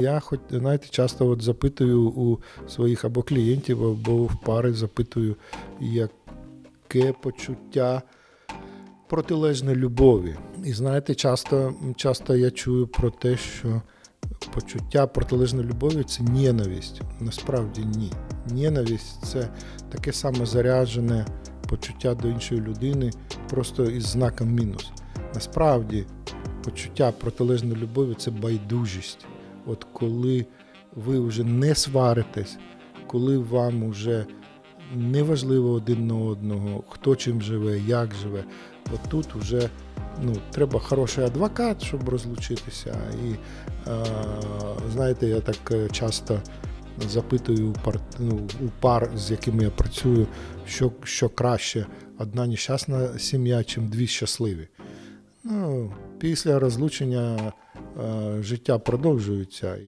Я хоч знаєте, часто от запитую у своїх або клієнтів, або в пари запитую, яке почуття протилежне любові. І знаєте, часто, часто я чую про те, що почуття протилежної любові це ненависть. Насправді ні. Ненависть це таке саме заряджене почуття до іншої людини, просто із знаком мінус. Насправді, почуття протилежної любові це байдужість. От коли ви вже не сваритесь, коли вам вже не важливо один на одного, хто чим живе, як живе, от тут вже ну, треба хороший адвокат, щоб розлучитися. І е, знаєте, я так е, часто запитую у пар, ну, у пар, з якими я працюю, що, що краще, одна нещасна сім'я, чим дві щасливі. Ну, після розлучення життя продовжується.